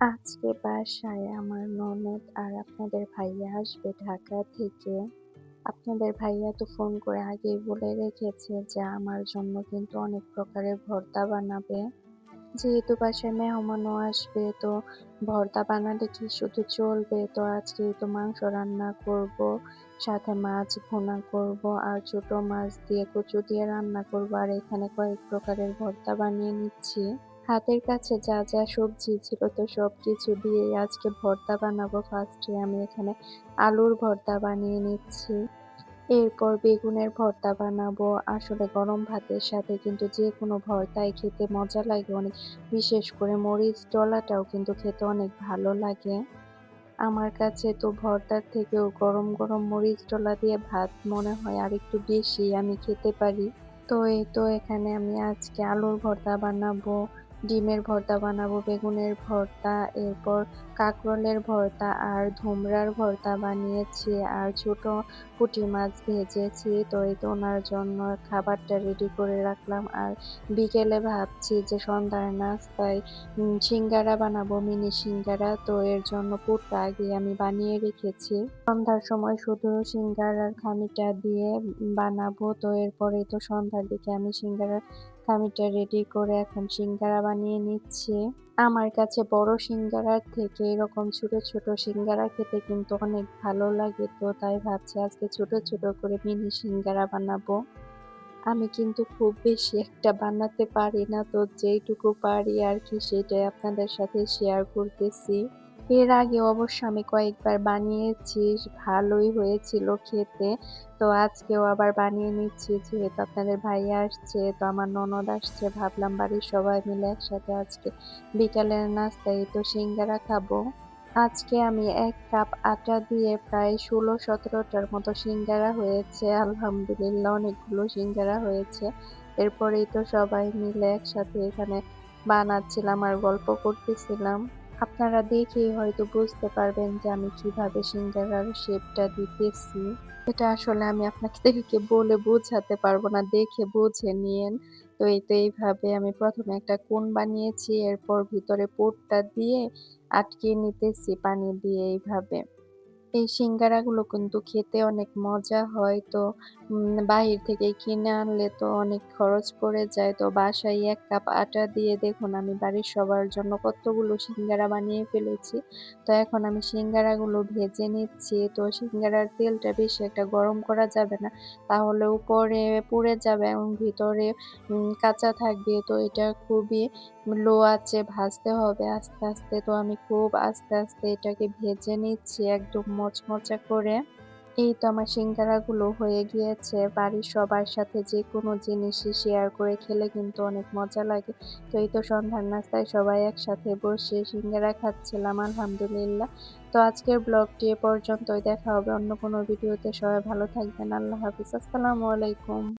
আজকে বাসায় আমার ননদ আর আপনাদের ভাইয়া আসবে ঢাকা থেকে। আপনাদের ভাইয়া তো ফোন করে আগেই বলে রেখেছে যে আমার জন্য কিন্তু অনেক প্রকারের ভর্তা বানাবে। যেহেতু বাসায় মেহমানও আসবে তো ভর্তা বানালে কি শুধু চলবে? তো আজকে তো মাংস রান্না করব, সাথে মাছ ভুনা করব আর ছোট মাছ দিয়ে কচু দিয়ে রান্না করব আর এখানে কয়েক প্রকারের ভর্তা বানিয়ে নিচ্ছি। হাতের কাছে যা, যা সবজি ছিল তো সব কিছু দিয়ে আজকে ভর্তা বানাবো। ফার্স্টে আমি এখানে আলুর ভর্তা বানিয়ে নিচ্ছি। এরপর বেগুনের ভর্তা বানাবো। আসলে গরম ভাতের সাথে কিন্তু যে কোনো ভর্তায় খেতে মজা লাগে অনেক। বিশেষ করে মরিচ ডলাটাও কিন্তু খেতে অনেক ভালো লাগে। আমার কাছে তো ভর্তার থেকেও গরম, গরম মরিচ ডলা দিয়ে ভাত মনে হয় আরেকটু বেশি আমি খেতে পারি। তো এই তো এখানে আমি আজকে আলুর ভর্তা বানাবো। ডিমের ভর্তা বানাবো, বেগুনের ভর্তা, এরপর কাঁকরোলের ভর্তা আর ধুমরার ভর্তা বানিয়েছি আর ছোট পুঁটি মাছ ভেজেছি। তো এই তো ওনার জন্য খাবারটা রেডি করে রাখলাম। আর বিকেলে ভাবছি যে সন্ধ্যার নাস্তায় সিঙ্গারা বানাবো, মিনি সিঙ্গারা। তো এর জন্য পুরটা আগে আমি বানিয়ে রেখেছি। সন্ধ্যার সময় শুধু সিঙ্গারার খামিটা দিয়ে বানাবো। তো এরপরেই তো সন্ধ্যার দিকে আমি সিঙ্গারার খামিটা রেডি করে এখন সিঙ্গারা বানিয়ে নিচ্ছে আমার কাছে বড় সিঙ্গারার থেকে এরকম ছোট, ছোট সিঙ্গারা খেতে কিন্তু অনেক ভালো লাগে। তো তাই ভাবছি আজকে ছোট, ছোট করে মিনি সিঙ্গারা বানাবো। আমি কিন্তু খুব বেশি একটা বানাতে পারি না। তো যেইটুকু পারি আর কি সেটাই আপনাদের সাথে শেয়ার করতেছি। এর আগে অবশ্য আমি কয়েকবার বানিয়েছি, ভালোই হয়েছিল খেতে। তো আজকেও আবার বানিয়ে নিচ্ছি যেহেতু আপনাদের ভাই আসছে, তো আমার ননদ আসছে ভাবলাম বাড়ির সবাই মিলে একসাথে আজকে বিকালের নাস্তায় তো সিঙ্গারা খাব। আজকে আমি এক কাপ আটা দিয়ে প্রায় ষোলো সতেরোটার মতো সিঙ্গারা হয়েছে। আলহামদুলিল্লাহ অনেকগুলো সিঙ্গারা হয়েছে। এরপরেই তো সবাই মিলে একসাথে এখানে বানাচ্ছিলাম আর গল্প করতেছিলাম। আপনারা দেখেই হয়তো বুঝতে পারবেন যে আমি কীভাবে সিঙ্গারার শেপটা দিতেছি। এটা আসলে আমি আপনাদেরকে বলে বোঝাতে পারব না, দেখে বুঝে নিয়েন। তো এই তো এইভাবে আমি প্রথমে একটা কোন বানিয়েছি, এরপর ভিতরে পোটটা দিয়ে আটকে নিতেছি পানি দিয়ে এইভাবে। এই সিঙ্গারাগুলো কিন্তু খেতে অনেক মজা হয়। তো বাহির থেকে কিনে আনলে তো অনেক খরচ পড়ে যায়। তো বাসায় ১ কাপ আটা দিয়ে দেখুন, আমি বাড়ির সবার জন্য কতগুলো সিঙ্গারা বানিয়ে ফেলেছি। তো এখন আমি সিঙ্গারাগুলো ভেজে নিচ্ছি। তো সিঙ্গারার তেলটা বেশি একটা গরম করা যাবে না। তাহলে উপরে পুড়ে যাবে এবং ভিতরে কাঁচা থাকবে। তো এটা খুবই লো আছে ভাজতে হবে আস্তে, আস্তে। তো আমি খুব আস্তে, আস্তে এটাকে ভেজে নিচ্ছি একদম মচমচা করে। এই তো আমার সিঙ্গারাগুলো হয়ে গিয়েছে। বাড়ির সবার সাথে যেকোনো জিনিসই শেয়ার করে খেলে কিন্তু অনেক মজা লাগে। তো এই তো সন্ধ্যার নাস্তায় সবাই একসাথে বসে সিঙ্গারা খাচ্ছিলাম আলহামদুলিল্লাহ। তো আজকের ব্লগটি এ পর্যন্তই। দেখা হবে অন্য কোনো ভিডিওতে। সবাই ভালো থাকবেন। আল্লাহ হাফিজ। আসসালামু আলাইকুম।